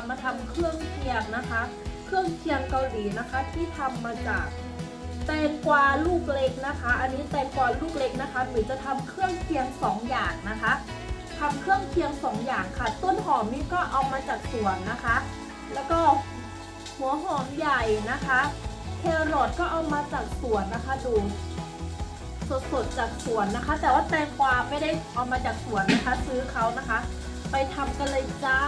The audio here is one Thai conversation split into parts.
ามาทำเครื่องเคียงนะคะ เครื่องเคียงเกาหลีนะคะที่ทำมาจากแตงกวาลูกเล็กนะคะ อันนี้แตงกวาลูกเล็กนะคะหรือจะทำเครื่องเคียง 2ออย่างนะคะทำเครื่องเคียง2ออย่างค่ะ ต้นหอมนี่ก็เอามาจากสวนนะคะ แล้วก็หัวหอมใหญ่นะคะแครอทก็เอามาจากสวนนะคะดูสดๆจากสวนนะคะ แต่ว่าแตงกวาไม่ได้เอามาจากสวนนะคะ ซื้อเขานะคะ ไปทำกันเลยจ้า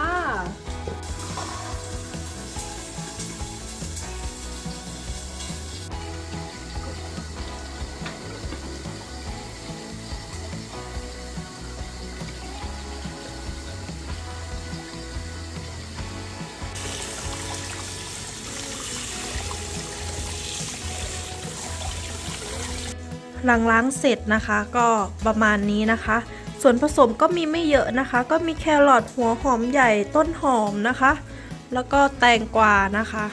หลังล้างเสร็จนะคะ ก็ประมาณนี้นะคะ ส่วนผสมก็มีไม่เยอะนะคะ ก็มีแครอทหัวหอมใหญ่ต้นหอมนะคะ แล้วก็แตงกวานะคะ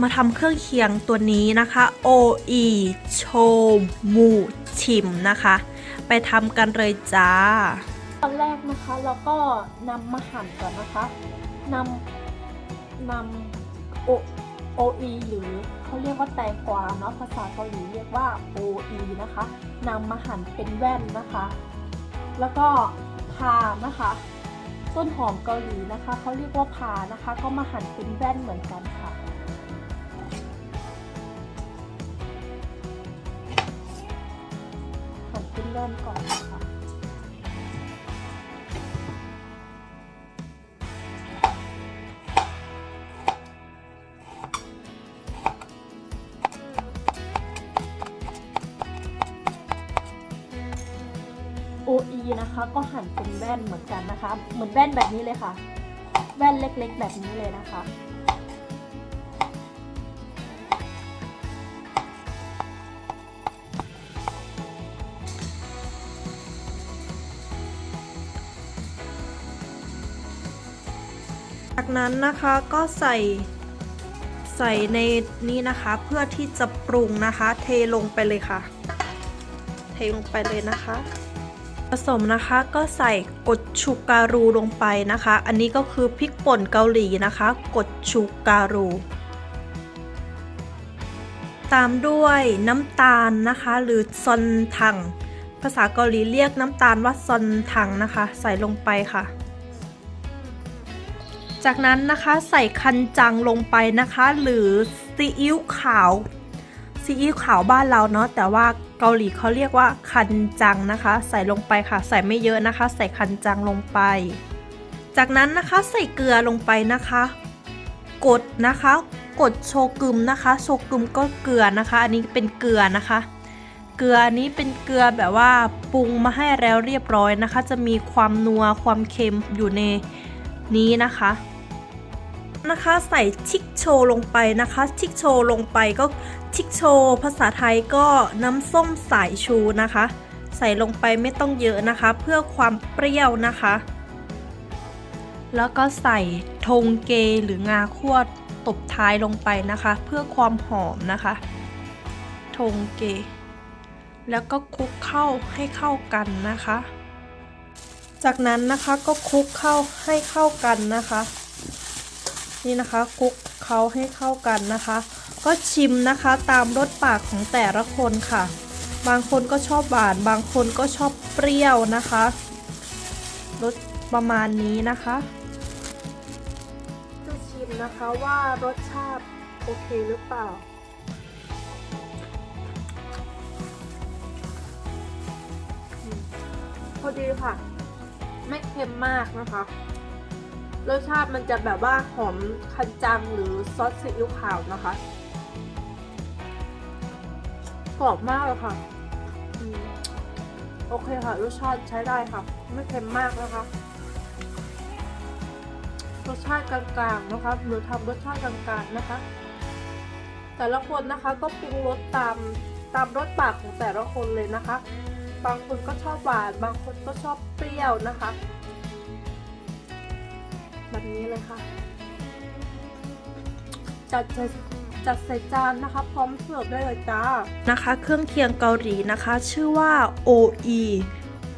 มาทำเครื่องเคียงตัวนี้นะคะ OE โชมูชิมนะคะ ไปทำกันเลยจ้า ตอนแรกนะคะเราก็นำมาหั่นก่อนนะคะนำนำ โอโออีหรือเขาเรียกว่าแตงกวาเนาะภาษาเกาหลีเรียกว่าโอีนะคะนำมาหั่นเป็นแว่นนะคะ แล้วก็พานะคะ ต้นหอมเกาหลีนะคะเขาเรียกว่าพานะคะ ก็มาหั่นเป็นแว่นเหมือนกันค่ะ OE นะคะ ก็หั่นเป็นแว่นเหมือนกันนะคะ เหมือนแว่นแบบนี้เลยค่ะ แว่นเล็กๆ แบบนี้เลยนะคะ จากนั้นนะคะก็ใส่ใส่ในนี้นะคะเพื่อที่จะปรุงนะคะ เทลงไปเลยค่ะ เทลงไปเลยนะคะ ผสมนะคะก็ใส่กดชูการูลงไปนะคะ อันนี้ก็คือพริกป่นเกาหลีนะคะ กดชูการู ตามด้วยน้ำตาลนะคะ หรือซอนทัง ภาษาเกาหลีเรียกน้ำตาลว่าซอนทังนะคะ ใส่ลงไปค่ะ จากนั้นนะคะใส่คันจังลงไปนะคะ หรือซีอิ๊วขาวซีอิ๊วขาวบ้านเราเนาะแต่ว่า เกาหลีเขาเรียกว่าคันจังนะคะ ใส่ลงไปค่ะ ใส่ไม่เยอะนะคะ ใส่คันจังลงไป จากนั้นนะคะใส่เกลือลงไปนะคะ กดนะคะ กดโชกุมนะคะ โชกุมก็เกลือนะคะ อันนี้เป็นเกลือนะคะ เกลืออันนี้เป็นเกลือแบบว่าปรุงมาให้แล้วเรียบร้อยนะคะ จะมีความนัวความเค็มอยู่ในนี้นะคะ นะคะ ใส่ชิกโชลงไปนะคะ ชิกโชลงไปก็ชิกโช ภาษาไทยก็น้ำส้มสายชูนะคะ ใส่ลงไปไม่ต้องเยอะนะคะ เพื่อความเปรี้ยวนะคะ แล้วก็ใส่ทงเกหรืองาคั่วตบท้ายลงไปนะคะ เพื่อความหอมนะคะทงเก แล้วก็คลุกเข้าให้เข้ากันนะคะ จากนั้นนะคะก็คลุกเข้าให้เข้ากันนะคะ นี่นะคะคลุกเขาให้เข้ากันนะคะ ก็ชิมนะคะตามรสปากของแต่ละคนค่ะ บางคนก็ชอบหวาน บางคนก็ชอบเปรี้ยวนะคะรสประมาณนี้นะคะจะชิมนะคะว่ารสชาติโอเคหรือเปล่าพอดีค่ะ ไม่เค็มมากนะคะ รสชาติมันจะแบบว่าหอมคันจังหรือซอสซีอิ๊วขาวนะคะกรอบมากเลยค่ะโอเคค่ะ รสชาติใช้ได้ค่ะ ไม่เค็มมากนะคะ รสชาติกลางๆนะคะหรือทำรสชาติกลางๆนะคะ แต่ละคนนะคะก็ปรุงรสตามตามรสปากของแต่ละคนเลยนะคะ บางคนก็ชอบหวาน บางคนก็ชอบเปรี้ยวนะคะ แบบนี้เลยค่ะ จัดจะจัดใส่จานนะคะพร้อมเสิร์ฟได้เลยจ้านะคะ เครื่องเคียงเกาหลีนะคะ ชื่อว่า OE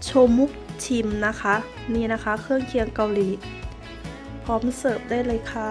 โชมุกชิมนะคะ นี่นะคะ เครื่องเคียงเกาหลี พร้อมเสิร์ฟได้เลยค่ะ